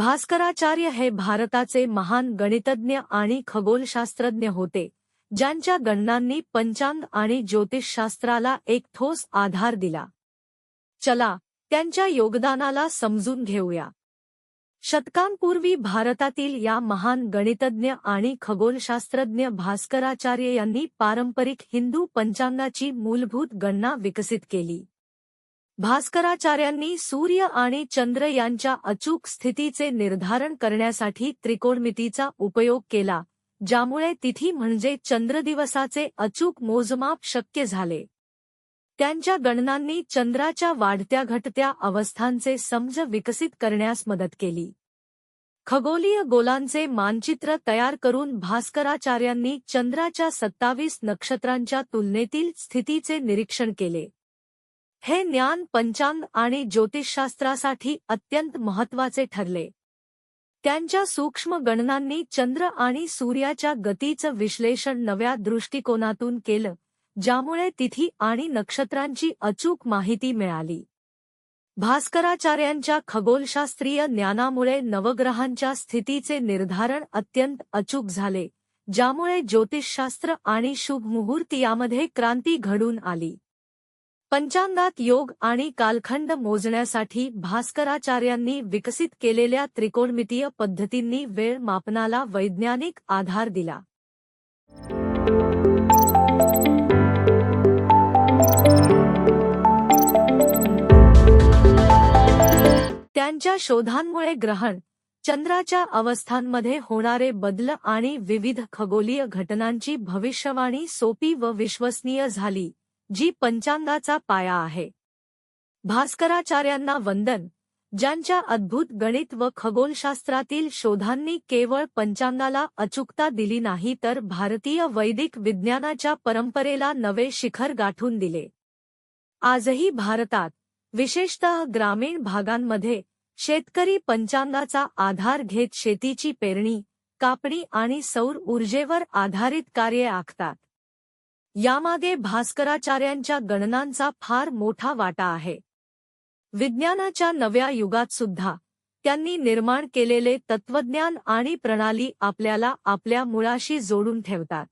भास्कराचार्य हे भारताचे महान गणितज्ञ आणि खगोलशास्त्रज्ञ होते ज्यांच्या गणनांनी पंचांग आणि ज्योतिषशास्त्राला एक ठोस आधार दिला. चला त्यांच्या योगदानाला समजून घेऊया. शतकांपूर्वी भारतातील या महान गणितज्ञ आणि खगोलशास्त्रज्ञ भास्कराचार्य यांनी पारंपरिक हिंदू पंचांगाची मूलभूत गणना विकसित केली. भास्कराचार्यांनी सूर्य आणि चंद्र यांच्या अचूक स्थितीचे निर्धारण करण्यासाठी त्रिकोणमितीचा उपयोग केला ज्यामुळे तिथी म्हणजे चंद्रदिवसाचे अचूक मोजमाप शक्य झाले. त्यांच्या गणनांनी चंद्राच्या वाढत्या घटत्या अवस्थांचे समज विकसित करण्यास मदत केली. खगोलीय गोलांचे मानचित्र तयार करून भास्कराचार्यांनी चंद्राच्या सत्तावीस नक्षत्रांच्या तुलनेतील स्थितीचे निरीक्षण केले. हे ज्ञान पंचांग आणि ज्योतिषशास्त्रासाठी अत्यंत महत्त्वाचे ठरले. त्यांच्या सूक्ष्म गणनांनी चंद्र आणि सूर्याच्या गतीचं विश्लेषण नव्या दृष्टिकोनातून केलं ज्यामुळे तिथी आणि नक्षत्रांची अचूक माहिती मिळाली. भास्कराचार्यांच्या खगोलशास्त्रीय ज्ञानामुळे नवग्रहांच्या स्थितीचे निर्धारण अत्यंत अचूक झाले ज्यामुळे ज्योतिषशास्त्र आणि शुभ मुहूर्त यामध्ये क्रांती घडून आली. पंचांगात योग आणि कालखंड मोजण्यासाठी भास्कराचार्यांनी विकसित केलेल्या त्रिकोणमितीय पद्धतींनी वेळ मापनाला वैज्ञानिक आधार दिला. त्यांच्या शोधांमुळे ग्रहण चंद्राच्या अवस्थांमध्ये होणारे बदल आणि विविध खगोलीय घटनांची भविष्यवाणी सोपी व विश्वसनीय झाली. जी पंचांगाचा पाया आहे. भास्कराचार्यांना वंदन. ज्यांच्या अद्भुत गणित व खगोलशास्त्रातील शोधांनी केवळ पंचांगाला अचूकता दिली नाही तर भारतीय वैदिक विज्ञानाच्या परंपरेला नवे शिखर गाठून दिले. आजही भारतात विशेषतः ग्रामीण भागांमध्ये शेतकरी पंचांगाचा आधार घेत शेतीची पेरणी कापणी आणि सौर ऊर्जेवर आधारित कार्ये आखतात. यामागे भास्कराचार्यांच्या गणनांचा फार मोठा वाटा आहे. विज्ञानाच्या नव्या युगात सुद्धा त्यांनी निर्माण केलेले तत्वज्ञान आणि प्रणाली आपल्याला आपल्या मुळाशी जोडून ठेवतात.